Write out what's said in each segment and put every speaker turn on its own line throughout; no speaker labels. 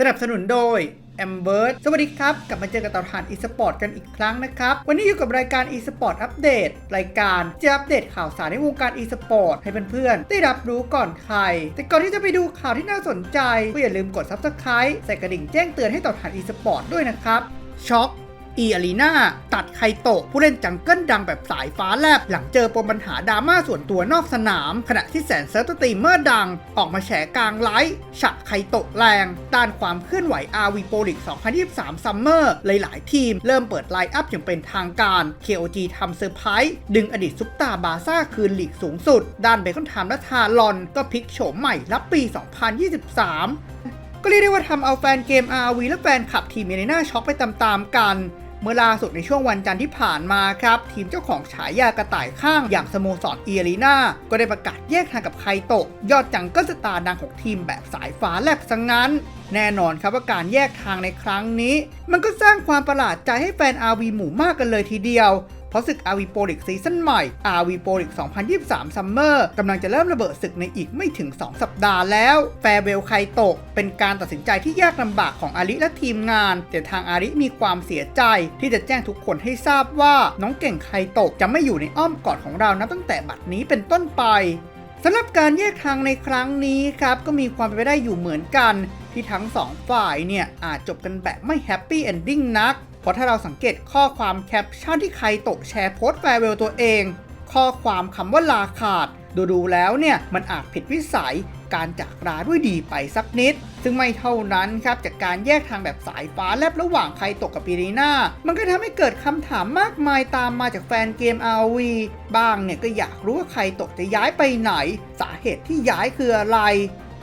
สนับสนุนโดยแอมเบิร์สวัสดีครับ กลับมาเจอกับเต่าทานอีสปอร์ตกันอีกครั้งนะครับ วันนี้อยู่กับรายการอีสปอร์ตอัปเดตรายการจะอัปเดตข่าวสารในวงการอีสปอร์ตให้เพื่อนๆ ได้รับรู้ก่อนใคร แต่ก่อนที่จะไปดูข่าวที่น่าสนใจก็อย่าลืมกด Subscribe ใส่กระดิ่งแจ้งเตือนให้เต่าทานอีสปอร์ตด้วยนะครับช็อก อีอารีนาตัดไคโตะผู้เล่นจังเกิลดังแบบสายฟ้าแลบ หลังเจอปมปัญหาดราม่าส่วนตัวนอกสนาม ขณะที่แสนเซิร์ฟตีเมอร์ดัง ออกมาแฉกลางไลฟ์ฉะไคโตะแรงต้านความเคลื่อนไหว RV Pro League 2023 Summer หลายๆ ทีมเริ่มเปิดไลน์อัพอย่างเป็นทางการ KOG ทำเซอร์ไพรส์ดึงอดีตซุปตาบาซ่าคืนลีกสูงสุด ด้านเบคอนไทม์และทารอน ก็พลิกโฉมใหม่รับปี 2023 ก็เรียกได้ว่าทำเอาแฟนเกม RV และแฟนคลับทีมเมเนน่าช็อกไปตามๆกัน มื่อล่าสุดในช่วงวันจันทร์ที่ผ่านมาครับทีมเจ้าของฉายากระต่ายข้างอย่างสโมสรเอเรีนาก็ได้ประกาศแยกทางกับไคโตะ ยอดจังเกิลสตาร์ดังของทีมแบบสายฟ้าแลบซะงนั้น แน่นอนครับว่าการแยกทางในครั้งนี้ มันก็สร้างความประหลาดใจให้แฟนอาวีหมู่มากกันเลยทีเดียว เพราะศึก RV Pro League ซีซั่นใหม่ RV Pro League 2023 Summer กำลังจะเริ่มระเบิดศึกในอีกไม่ถึง 2 สัปดาห์แล้วแฟร์เวลไคโตะเป็นการตัดสินใจที่ยากลำบากของอาริและทีมงาน แต่ทางอาริมีความเสียใจที่จะแจ้งทุกคนให้ทราบว่าน้องเก่งไคโตะจะไม่อยู่ในอ้อมกอดของเรานับตั้งแต่บัดนี้เป็นต้นไปสำหรับการแยกทางในครั้งนี้ครับก็มีความเป็นไปได้อยู่เหมือนกัน ที่ทั้งสองฝ่ายเนี่ยอาจจบกันแบบไม่แฮปปี้เอนดิ้งนัก ราะถ้าเราสังเกตข้อความแคปชั่นที่ใครตกแชร์โพสต์แฟร์เวลตัวเอง ข้อความคำว่าลาขาด ดูๆแล้วเนี่ยมันอาจผิดวิสัยการจากลาด้วยดีไปสักนิด ซึ่งไม่เท่านั้นครับจากการแยกทางแบบสายฟ้าแลบระหว่างใครตกกับปีรีนามันก็ทำให้เกิดคำถามมากมายตามมาจากแฟนเกม RV บ้างเนี่ยก็อยากรู้ว่าใครตกจะย้ายไปไหน สาเหตุที่ย้ายคืออะไร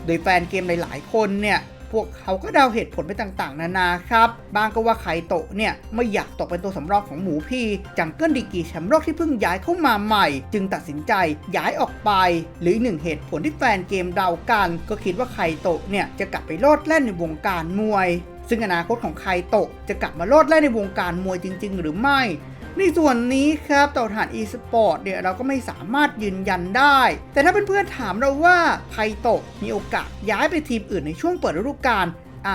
โดยแฟนเกมหลาย ๆ คนเนี่ย พวกเขาก็เดาเหตุผลไปต่างๆ นานาครับ บางก็ว่าไคโตะเนี่ย ไม่อยากตกเป็นตัวสำรองของหมูพีจังเกิลดีกรีแชมป์โลกที่เพิ่งย้ายเข้ามาใหม่ จึงตัดสินใจย้ายออกไป หรือหนึ่งเหตุผลที่แฟนเกมเดากัน ก็คิดว่าไคโตะเนี่ยจะกลับไปโลดแล่นในวงการมวย ซึ่งอนาคตของไคโตะจะกลับมาโลดแล่นในวงการมวยจริง ๆ หรือไม่ ในส่วนนี้ครับเต่าถ่าน e-sport เนี่ยเราก็ไม่สามารถยืนยันได้ แต่ถ้าเพื่อนๆถามเราว่าไคโตะมีโอกาสย้ายไปทีมอื่นในช่วงเปิดฤดูกาล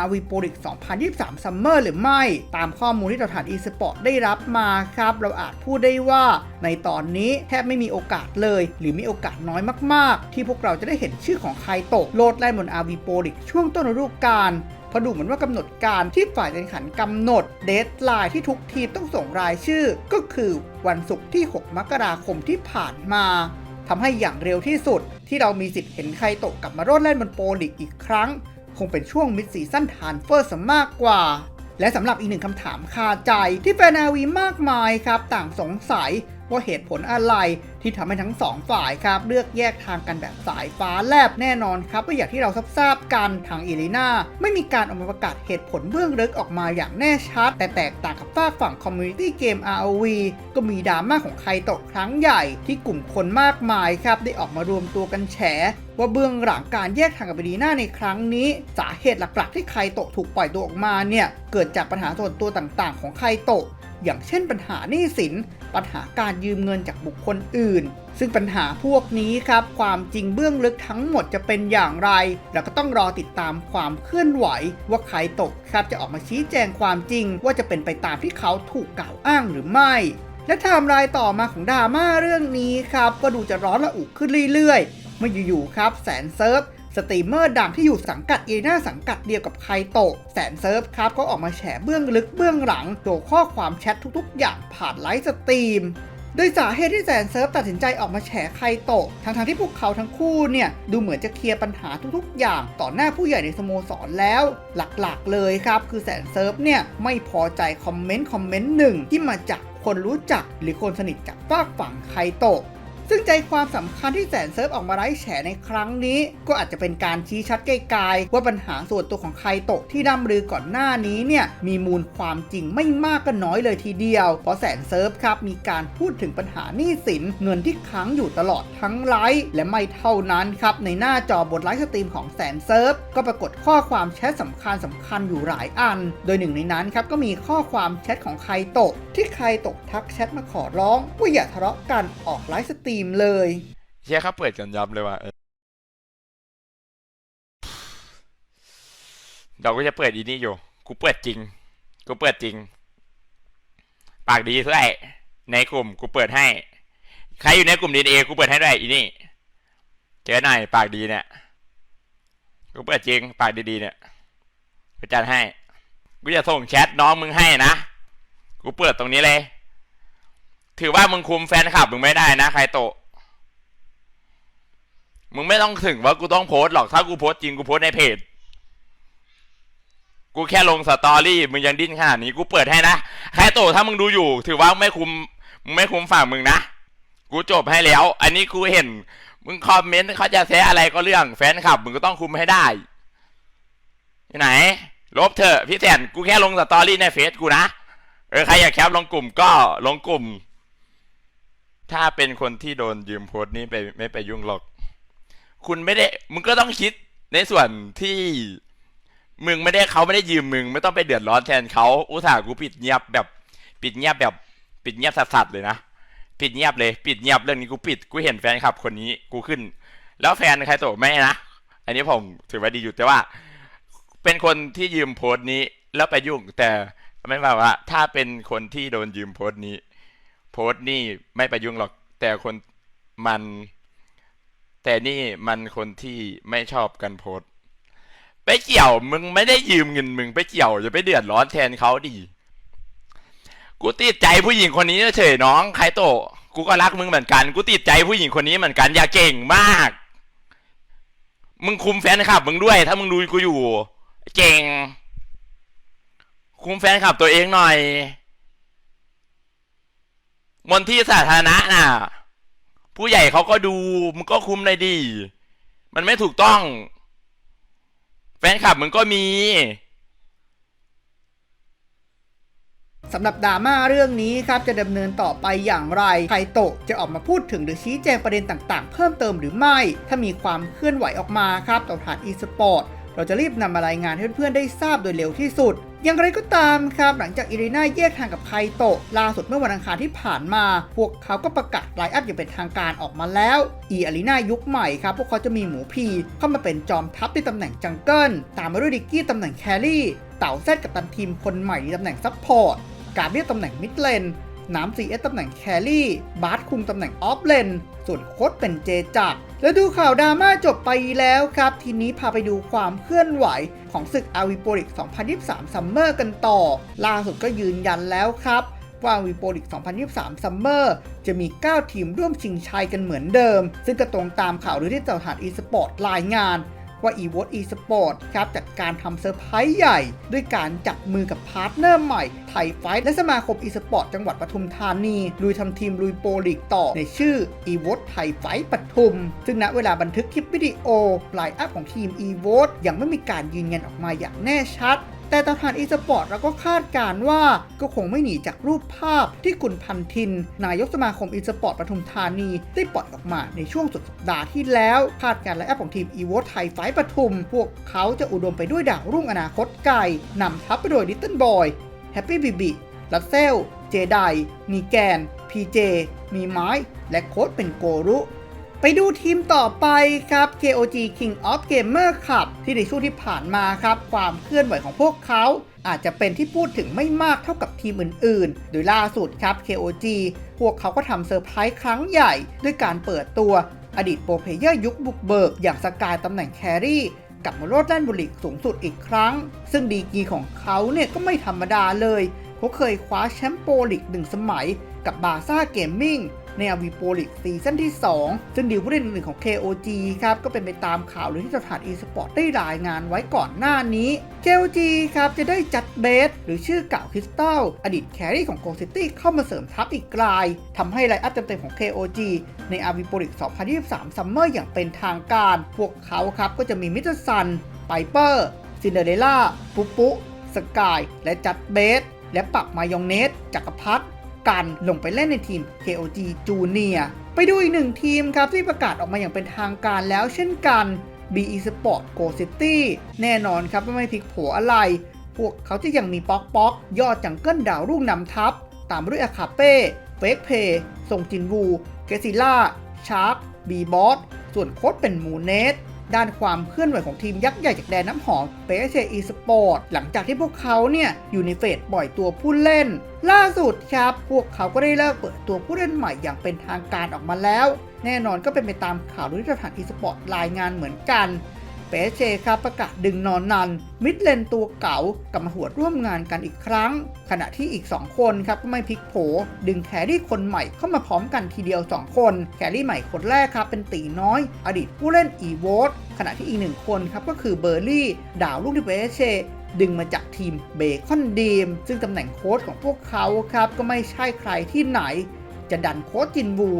RV Pro League 2023 Summer หรือไม่ ตามข้อมูลที่ต่าถ่าน e-sport ได้รับมาครับ เราอาจพูดได้ว่าในตอนนี้แทบไม่มีโอกาสเลย หรือมีโอกาสน้อยมาก ๆ ที่พวกเราจะได้เห็นชื่อของไคโตะโลดแล่นบน RV Pro League ช่วงต้นฤดูกาล เพราะดูเหมือนว่ากำหนดการที่ฝ่ายแข่งขันกำหนดเดทไลน์ที่ทุกทีมต้องส่งรายชื่อ ก็คือวันศุกร์ที่ 6 มกราคมที่ผ่านมาทำให้อย่างเร็วที่สุด ที่เรามีสิทธิ์เห็นใครตกกลับมาโรดเล่นบนโปรลีกอีกครั้ง คงเป็นช่วงมิดซีซั่นทานเฟอร์ซะมากกว่า และสำหรับอีกหนึ่งคำถามคาใจที่แฟนอาวีมากมายครับ ต่างสงสัย ว่าเหตุผลอะไรที่ทำให้ทั้งสองฝ่ายครับเลือกแยกทางกันแบบสายฟ้าแลบแน่นอนครับว่าอย่างที่เราทราบกันทางอีลีนาไม่มีการออกมาประกาศเหตุผลเบื้องลึกออกมาอย่างแน่ชัด แต่แตกต่างกับฝากฝั่งคอมมูนิตี้เกม ROV ก็มีดราม่าของใครตกครั้งใหญ่ที่กลุ่มคนมากมายครับได้ออกมารวมตัวกันแฉว่าเบื้องหลังการแยกทางกับอีลีนาในครั้งนี้ สาเหตุหลักๆ ที่ใครโตะถูกปล่อยตัวออกมาเนี่ย เกิดจากปัญหาส่วนตัวต่างๆ ของใครโตะอย่างเช่นปัญหาหนี้สิน ปัญหาการยืมเงินจากบุคคลอื่น ซึ่งปัญหาพวกนี้ครับ ความจริงเบื้องลึกทั้งหมดจะเป็นอย่างไร เราก็ต้องรอติดตามความเคลื่อนไหว ว่าใครตกครับจะออกมาชี้แจงความจริง ว่าจะเป็นไปตามที่เขาถูกกล่าวอ้างหรือไม่และไทม์ไลน์ต่อมาของดราม่าเรื่องนี้ครับ ก็ดูจะร้อนระอุขึ้นเรื่อยๆเมื่ออยู่ๆครับ แสนเซิร์ฟ สตรีมเมอร์ดังที่อยู่สังกัดเอน่าสังกัดเดียวกับไคโตะแสนเซิร์ฟครับก็ออกมาแฉเบื้องลึกเบื้องหลังโดยข้อความแชททุกๆ อย่างผ่านไลฟ์สตรีมโดยสาเหตุที่แสนเซิร์ฟตัดสินใจออกมาแฉไคโตะทั้งๆที่พวกเขาทั้งคู่เนี่ย ดูเหมือนจะเคลียร์ปัญหาทุกๆ อย่างต่อหน้าผู้ใหญ่ในสโมสรแล้ว หลักๆเลยครับ คือแสนเซิร์ฟเนี่ย ไม่พอใจคอมเมนต์คอมเมนต์หนึ่งที่มาจากคนรู้จักหรือคนสนิทจากฝากฝั่งไคโตะ ซึ่งใจความสำคัญที่แสนเซิร์ฟออกมาไล่แฉในครั้งนี้ ก็อาจจะเป็นการชี้ชัดไกลๆว่าปัญหาส่วนตัวของไคโตะที่ร่ำลือก่อนหน้านี้เนี่ยมีมูลความจริงไม่มากก็น้อยเลยทีเดียว เพราะแสนเซิร์ฟครับมีการพูดถึงปัญหาหนี้สินเงินที่ค้างอยู่ตลอดทั้งไลฟ์และไม่เท่านั้นครับในหน้าจอบทไลฟ์สตรีมของแสนเซิร์ฟก็ปรากฏข้อความแชทสำคัญสำคัญอยู่หลายอัน โดยหนึ่งในนั้นครับก็มีข้อความแชทของไคโตะที่ไคโตะทักแชทมาขอร้องว่าอย่าทะเลาะกันออกไลฟ์สตรีมเลย
เฮียเขาเปิดกันยับเลยว่ะเออเดี๋ยวกูจะเปิดอีนี่อยู่ กูเปิดจริง กูเปิดจริง ปากดีด้วยในกลุ่ม กูเปิดให้ ใครอยู่ในกลุ่มดีเอกูเปิดให้ด้วยอีนี่ เจอหน่อยปากดีเนี่ย กูเปิดจริง ปากดีๆเนี่ย กูจัดให้ กูจะส่งแชทน้องมึงให้นะ กูเปิดตรงนี้เลย ถือว่ามึงคุมแฟนคลับมึงไม่ได้นะใครโต มึงไม่ต้องถึงว่ากูต้องโพสต์หรอกถ้ากูโพสต์จริงกูโพสต์ในเพจ กูแค่ลงสตอรี่มึงยังดิ้นขนาดนี้กูเปิดให้นะใครโตถ้ามึงดูอยู่ ถือว่าไม่คุมมึงไม่คุมฝั่งมึงนะกูจบให้แล้ว อันนี้กูเห็น มึงคอมเมนต์เขาจะแซะอะไรก็เรื่องแฟนคลับมึงก็ต้องคุมให้ได้ที่ไหน ลบเถอะพี่แสนกูแค่ลงสตอรี่ในเฟซกูนะเออใครอยากแคปลงกลุ่มก็ลงกลุ่ม ถ้าเป็นคนที่โดนยืมโพสต์นี้ไปไม่ไปยุ่งหรอก คุณไม่ได้ มึงก็ต้องคิดในส่วนที่ มึงไม่ได้เขาไม่ได้ยืมมึง ไม่ต้องไปเดือดร้อนแทนเขาอุตส่าห์กูปิดเงียบแบบ ปิดเงียบแบบ ปิดเงียบสัสๆเลยนะปิดเงียบเลย ปิดเงียบเรื่องนี้กูปิดกูเห็นแฟนคลับคนนี้กูขึ้น แล้วแฟนใครโตไม่นะอันนี้ผมถือว่าดีอยู่แต่ว่า เป็นคนที่ยืมโพสต์นี้แล้วไปยุ่งแต่ไม่ว่าว่า ถ้าเป็นคนที่โดนยืมโพสต์นี้ พสต์นี่ไม่ไปยุ่งหรอก แต่คนมัน แต่นี่มันคนที่ไม่ชอบกันโพสต์ไปเกี่ยวมึงไม่ได้ยืมเงินมึงไปเกี่ยวจะไปเดือดร้อนแทนเขาดิกูติดใจผู้หญิงคนนี้เฉยน้องใครโตกูก็รักมึงเหมือนกัน กูติดใจผู้หญิงคนนี้เหมือนกันอย่าเก่งมาก มึงคุมแฟนคลับมึงด้วย ถ้ามึงดูกูอยู่ เก่ง คุมแฟนคลับตัวเองหน่อย บนที่สาธารณะน่ะ ผู้ใหญ่เขาก็ดูมึงก็คุมเลยดี มันไม่ถูกต้อง แฟนคลับมึงก็มี
สำหรับดราม่าเรื่องนี้ครับจะดำเนินต่อไปอย่างไรไคโตะจะออกมาพูดถึงหรือชี้แจงประเด็นต่างๆ เพิ่มเติมหรือไม่ ถ้ามีความเคลื่อนไหวออกมาครับต่อฐานอีสปอร์ต เราจะรีบนำมารายงานให้เพื่อนๆได้ทราบโดยเร็วที่สุด อย่างไรก็ตามครับ หลังจากอิริน่าแยกทางกับไคโตะล่าสุดเมื่อวันอังคารที่ผ่านมา พวกเขาก็ประกาศไลน์อัพอย่างเป็นทางการออกมาแล้ว อีอารีนายุคใหม่ครับ พวกเขาจะมีหมูพีเข้ามาเป็นจอมทัพในตำแหน่งจังเกิล ตามมาด้วยดิกกี้ตำแหน่งแครี่ เต่าแซดกับตันทีมคนใหม่ในตำแหน่งซับพอร์ต การเรียกตำแหน่งมิดเลนน้ำ CS ตำแหน่งแครี่ บาร์คุมตำแหน่งออฟเลน ส่วนโค้ดเป็นเจจักร แล้วดูข่าวดราม่าจบไปแล้วครับ ทีนี้พาไปดูความเคลื่อนไหวของศึกอาวิโปลิก 2023 ซัมเมอร์กันต่อ ล่าสุดก็ยืนยันแล้วครับ ว่าวีโปลิก 2023 ซัมเมอร์จะมี 9 ทีมร่วมชิงชัยกันเหมือนเดิม ซึ่งก็ตรงตามข่าวหรือที่เต่าฐานอีสปอร์ตรายงาน ว่า e v o t eSport ครับจัดการทำเซอร์ไพรส์ใหญ่ ด้วยการจับมือกับพาร์ทเนอร์ใหม่ไทยไฟท์และสมาคม eSport จังหวัดปทุมธานี ลุยทำทีมลุยโปรลีกต่อในชื่อ e v o t ไทยไฟท์ปทุม ซึ่งณเวลาบันทึกคลิปวิดีโอไลน์อัพของทีม e v o t ยังไม่มีการยืนยันออกมาอย่างแน่ชัด แต่ตำนานอีสปอร์ตเราก็คาดการ์ว่าก็คงไม่หนีจากรูปภาพที่คุณพันทิน นายกสมาคมอีสปอร์ตปทุมธานีได้ปล่อยออกมาในช่วงสุดสัปดาห์ที่แล้วคาดการและแอปของทีมอีโวไทยไฟปทุม พวกเขาจะอุดมไปด้วยดาวรุ่งอนาคตไกลนำทัพไปโดยลิตเติ้ลบอยแฮปปี้บิบิลัสเซล เจไดมีแกนพีเจ มีไม้ และโค้ดเป็นโกรุ ไปดูทีมต่อไปครับ KOG King of Gamer ครับที่ในช่วงที่ผ่านมาครับ ความเคลื่อนไหวของพวกเขาอาจจะเป็นที่พูดถึงไม่มากเท่ากับทีมอื่นๆ โดยล่าสุดครับ KOG พวกเขาก็ทำเซอร์ไพรส์ครั้งใหญ่ ด้วยการเปิดตัวอดีตโปรเพเยอร์ยุคบุกเบิก อย่างสกายตำแหน่งแครี่กลับมาโลดแล่นบุรีสูงสุดอีกครั้ง ซึ่งดีกีของเขาเนี่ยก็ไม่ธรรมดาเลยเขาเคยคว้าแชมป์โปรลีกหนึ่งสมัยกับบาซ่าเกมมิ่ง ในอาวีโปลิกซีซั่นที่ 2 ซึ่งดีลผู้เล่นหนึ่งของ KOG ครับ ก็เป็นไปตามข่าวหรือที่สถาน eSport ได้รายงานไว้ก่อนหน้านี้ KOG ครับ จะได้จัดเบส หรือชื่อเก่าคริสตัลอดีตแครี่ของ Go City เข้ามาเสริมทัพอีกกลายทำให้ไลน์อัพเต็มๆของ KOG ในอาวีโปลิก2023 ซัมเมอร์อย่างเป็นทางการ พวกเขาครับก็จะมีมิสเตอร์ซันไ i เปอร์ซินเดอเรล่าปุ๊ปุ๊สกาย และจัดเบส และปักมายองเนสจักรพัฒ กันลงไปเล่นในทีม KOG Junior ไปดูอีกหนึ่งทีมครับที่ประกาศออกมาอย่างเป็นทางการแล้วเช่นกัน BE Sport Go City แน่นอนครับว่าไม่พลิกโผอะไร พวกเขาจะยังมีป๊อกป๊อกยอดจังเกิลดาวรุ่งนำทัพ ตามด้วยอาคาเป้ เฟกเพย์ทรงจินวู เกซิล่า ชาร์กบีบอส ส่วนโค้ดเป็นมูเนส ด้านความเคลื่อนไหวของทีมยักษ์ใหญ่จากแดนน้ำหอมเปเชอีสปอร์ตหลังจากที่พวกเขาเนี่ยอยู่ในเฟสปล่อยตัวผู้เล่น ล่าสุดครับพวกเขาก็ได้เลิกเปิดตัวผู้เล่นใหม่อย่างเป็นทางการออกมาแล้ว แน่นอนก็เป็นไปตามข่าวที่สถาน Esport รายงานเหมือนกัน เปเชครับประกาศดึงนอนนัน มิดเลนตัวเก่ากลับมาหัวร่วมงานกันอีกครั้ง ขณะที่อีก 2 คนครับก็ไม่พลิกโผ ดึงแครี่คนใหม่เข้ามาพร้อมกันทีเดียว 2 คน แครี่ใหม่คนแรกครับเป็นตีน้อย อดีตผู้เล่นอีโวตขณะที่อีกหนึ่งคนครับก็คือเบอร์รี่ ดาวลูกที่เปเชดึงมาจากทีมเบคอนดีม ซึ่งตำแหน่งโค้ชของพวกเขาครับก็ไม่ใช่ใครที่ไหน จะดันโค้ชจินวู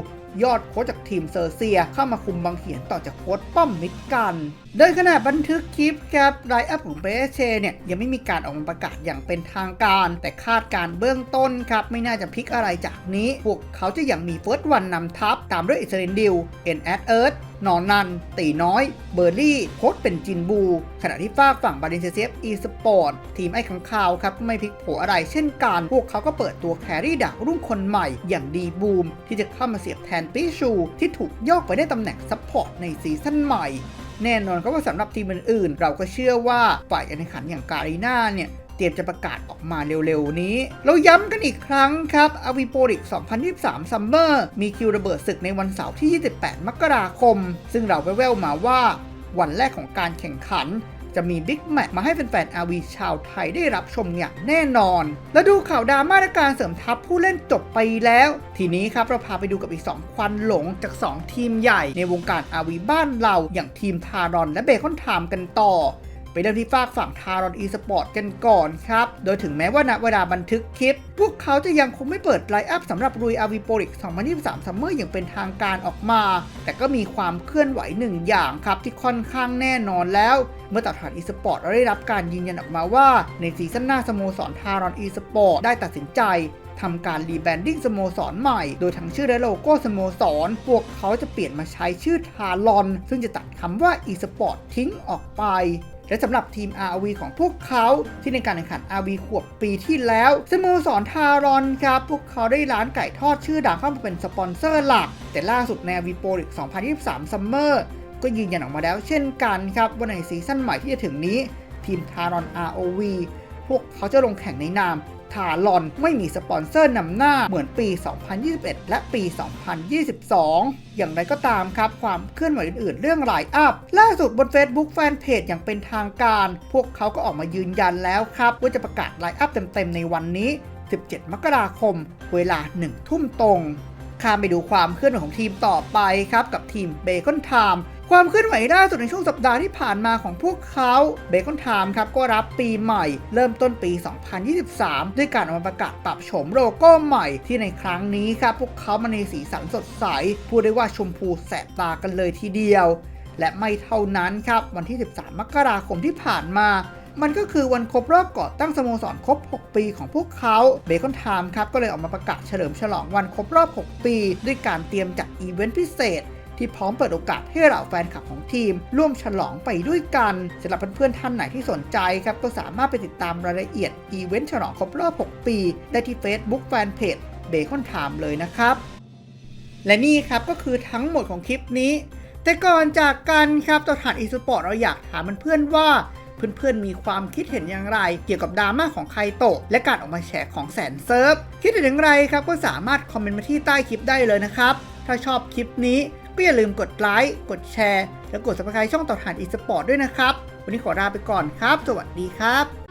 ยอดโค้ชจากทีมเซอร์เซีย เข้ามาคุมบังเหียนต่อจากโค้ชป้อมมิดกัน โดยขณะบันทึกคลิปครับไลฟ์อัพของเบสเชเนี่ย ยังไม่มีการออกมาประกาศอย่างเป็นทางการ แต่คาดการเบื้องต้นครับ ไม่น่าจะพลิกอะไรจากนี้ พวกเขาจะยังมีเฟิร์สวันนำทัพ ตามด้วยอิสเรนดิลเอ็นแอดเอิร์ธ นอนนัน ตีน้อย เบอร์รี่โค้ชเป็นจินบู ขณะที่ฝากฝั่งบารินเซเซฟอีสปอร์ตทีมไอ้ขังข่าวครับ ไม่พลิกโผอะไรเช่นกัน พวกเขาก็เปิดตัวแครี่ดาวรุ่งคนใหม่อย่างดีบูม ที่จะเข้ามาเสียบแทนปิชู ที่ถูกโยกไปได้ตำแหน่งซัพพอร์ตในซีซั่นใหม่แน่นอนก็ว่าสำหรับทีมอื่นๆ เราก็เชื่อว่าฝ่ายการแข่งขันอย่างการีนาเนี่ย เตรียมจะประกาศออกมาเร็วๆนี้ เราย้ำกันอีกครั้งครับอวิโปริก 2023 ซัมเมอร์มีคิวระเบิดศึกในวันเสาร์ที่ 28 มกราคม ซึ่งเราแว่วๆมาว่าวันแรกของการแข่งขันจะมีบิ๊กแมตมาให้แฟนๆอาวีชาวไทยได้รับชมอย่างแน่นอน แล้วดูข่าวดราม่าการเสริมทัพผู้เล่นจบไปแล้ว ทีนี้ครับเราพาไปดูกับอีก 2 ควันหลงจาก 2 ทีมใหญ่ในวงการอาวีบ้านเราอย่างทีมทารอนและเบคอนไทม์กันต่อ เริ่มที่ฝากฝั่งทารอนอีสปอร์ตกันก่อนครับ โดยถึงแม้ว่าณเวลาบันทึกคลิป พวกเขาจะยังคงไม่เปิดไลน์อัพสำหรับรุยอาวีโปริก 2023 ซัมเมอร์อย่างเป็นทางการออกมา แต่ก็มีความเคลื่อนไหวหนึ่งอย่างครับที่ค่อนข้างแน่นอนแล้ว เมื่อตัดฐานอีสปอร์ตได้รับการยืนยันออกมาว่า ในซีซั่นหน้าสโมสรทารอนอีสปอร์ตได้ตัดสินใจทำการรีแบรนดิ้งสโมสรใหม่ โดยทั้งชื่อและโลโก้สโมสร พวกเขาจะเปลี่ยนมาใช้ชื่อทารอน ซึ่งจะตัดคำว่า e-sport ทิ้งออกไป และสำหรับทีม RV ของพวกเขาที่ในการแข่งขัน RV ขวบปีที่แล้วสโมสรทารอนครับ พวกเขาได้ร้านไก่ทอดชื่อดังเข้ามาเป็นสปอนเซอร์หลัก แต่ล่าสุดใน RV Pro League 2023 Summer ก็ยืนยันออกมาแล้วเช่นกันครับว่าในซีซั่นใหม่ที่จะถึงนี้ ทีมทารอน ROV พวกเขาจะลงแข่งในนาม ทารอนไม่มีสปอนเซอร์นำหน้าเหมือนปี 2021 และปี 2022 อย่างไรก็ตามครับ ความเคลื่อนไหวอื่นๆ เรื่องไลน์อัพ ล่าสุดบน Facebook แฟนเพจอย่างเป็นทางการ พวกเขาก็ออกมายืนยันแล้วครับ ว่าจะประกาศไลน์อัพเต็มๆ ในวันนี้ 17 มกราคม เวลา 1 ทุ่มตรงข้ามไปดูความเคลื่อนไหวของทีมต่อไปครับกับทีมเบคอนไทม์ ความเคลื่อนไหวล่าสุดในช่วงสัปดาห์ที่ผ่านมาของพวกเขาเบคอนไทม์ครับก็รับปีใหม่ เริ่มต้นปี 2023 ด้วยการออกมาประกาศปรับโฉมโลโก้ใหม่ที่ในครั้งนี้ครับพวกเขามาในสีสันสดใส พูดได้ว่าชมพูแสบตากันเลยทีเดียว และไม่เท่านั้นครับ วันที่ 13 มกราคมที่ผ่านมามันก็คือวันครบรอบก่อตั้งสโมสรครบ 6 ปีของพวกเขาเบคอนไทม์ครับก็เลยออกมาประกาศเฉลิมฉลองวันครบรอบ 6 ปี ด้วยการเตรียมจัดอีเวนต์พิเศษ ที่พร้อมเปิดโอกาสให้เหล่าแฟนคลับของทีม ร่วมฉลองไปด้วยกันสำหรับเพื่อนๆท่านไหนที่สนใจครับก็สามารถไปติดตามรายละเอียดอีเวนต์ฉลองครบรอบ 6 ปี ได้ที่ Facebook Fanpage เบคอนไทม์เลยนะครับ และนี่ครับก็คือทั้งหมดของคลิปนี้ แต่ก่อนจากกันครับตัวฐานอีสปอร์ตเราอยากถามเพื่อนๆว่าเพื่อนๆ มีความคิดเห็นอย่างไร เกี่ยวกับดราม่าของไคโตะและการออกมาแฉของแสนเซิร์ฟ คิดเห็นอย่างไรครับ ก็สามารถคอมเมนต์มาที่ใต้คลิปได้เลยนะครับ ถ้าชอบคลิปนี้ ก็อย่าลืมกดไลค์ กดแชร์ และกด subscribe ช่องต่อฐานอีสปอร์ตด้วยนะครับ วันนี้ขอลาไปก่อนครับ สวัสดีครับ